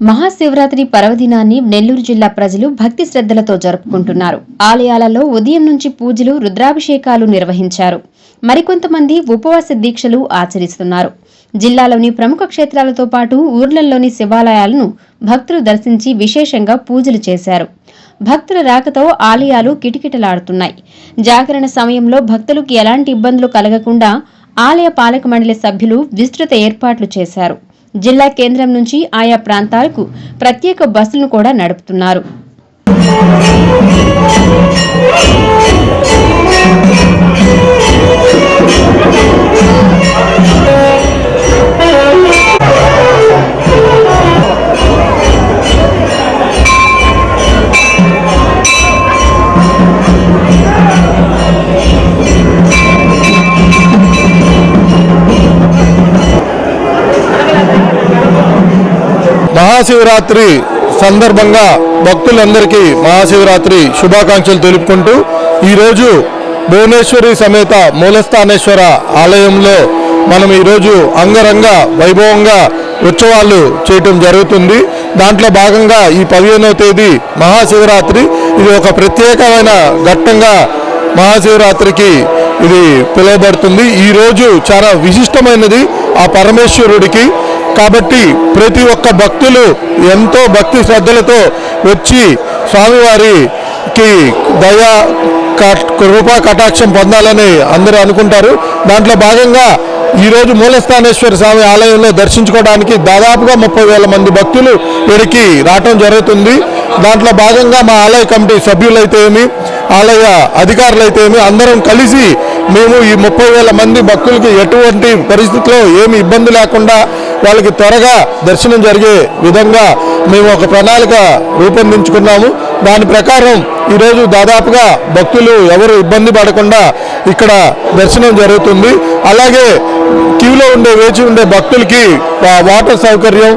మహాశివరాత్రి పర్వదినాన్ని నెల్లూరు జిల్లా ప్రజలు భక్తి శ్రద్ధలతో జరుపుకుంటున్నారు. ఆలయాలలో ఉదయం నుంచి పూజలు రుద్రాభిషేకాలు నిర్వహించారు. మరికొంతమంది ఉపవాస దీక్షలు ఆచరిస్తున్నారు. జిల్లాలోని ప్రముఖ క్షేత్రాలతో పాటు ఊర్లలోని శివాలయాలను భక్తులు దర్శించి విశేషంగా పూజలు చేశారు. భక్తుల రాకతో ఆలయాలు కిటకిటలాడుతున్నాయి. జాగరణ సమయంలో భక్తులకు ఎలాంటి ఇబ్బందులు కలగకుండా ఆలయ పాలక మండలి సభ్యులు విస్తృత ఏర్పాట్లు చేశారు. జిల్లా కేంద్రం నుంచి ఆయా ప్రాంతాలకు ప్రత్యేక బస్సులను కూడా నడుపుతున్నారు. మహాశివరాత్రి సందర్భంగా భక్తులందరికీ మహాశివరాత్రి శుభాకాంక్షలు తెలుపుకుంటూ ఈరోజు భువనేశ్వరి సమేత మూలస్థానేశ్వర ఆలయంలో మనం ఈరోజు అంగరంగ వైభవంగా ఉత్సవాలు చేయటం జరుగుతుంది. దాంట్లో భాగంగా ఈ పదిహేనవ తేదీ మహాశివరాత్రి. ఇది ఒక ప్రత్యేకమైన ఘట్టంగా మహాశివరాత్రికి ఇది పిలువబడుతుంది. ఈరోజు చాలా విశిష్టమైనది ఆ పరమేశ్వరుడికి. కాబట్టి ప్రతి ఒక్క భక్తులు ఎంతో భక్తి శ్రద్ధలతో వచ్చి స్వామివారికి దయా కట్- కృపా కటాక్షం పొందాలని అందరూ అనుకుంటారు. దాంట్లో భాగంగా ఈరోజు మూలస్థానేశ్వర స్వామి ఆలయంలో దర్శించుకోవడానికి దాదాపుగా ముప్పై వేల మంది భక్తులు ఇక్కడికి రావటం జరుగుతుంది. దాంట్లో భాగంగా మా ఆలయ కమిటీ సభ్యులైతే ఏమి ఆలయ అధికారులైతే ఏమి అందరం కలిసి మేము ఈ ముప్పై వేల మంది భక్తులకి ఎటువంటి పరిస్థితిలో ఏమి ఇబ్బంది లేకుండా వాళ్ళకి త్వరగా దర్శనం జరిగే విధంగా మేము ఒక ప్రణాళిక రూపొందించుకున్నాము. దాని ప్రకారం ఈరోజు దాదాపుగా భక్తులు ఎవరు ఇబ్బంది పడకుండా ఇక్కడ దర్శనం జరుగుతుంది. అలాగే క్యూలో ఉండే వేచి ఉండే భక్తులకి వాటర్ సౌకర్యం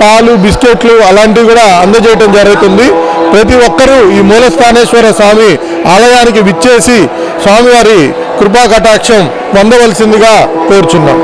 పాలు బిస్కెట్లు అలాంటివి కూడా అందజేయటం జరుగుతుంది. ప్రతి ఒక్కరూ ఈ మూలస్థానేశ్వర స్వామి ఆలయానికి విచ్చేసి స్వామివారి కృపా కటాక్షం పొందవలసిందిగా కోరుచున్నాం.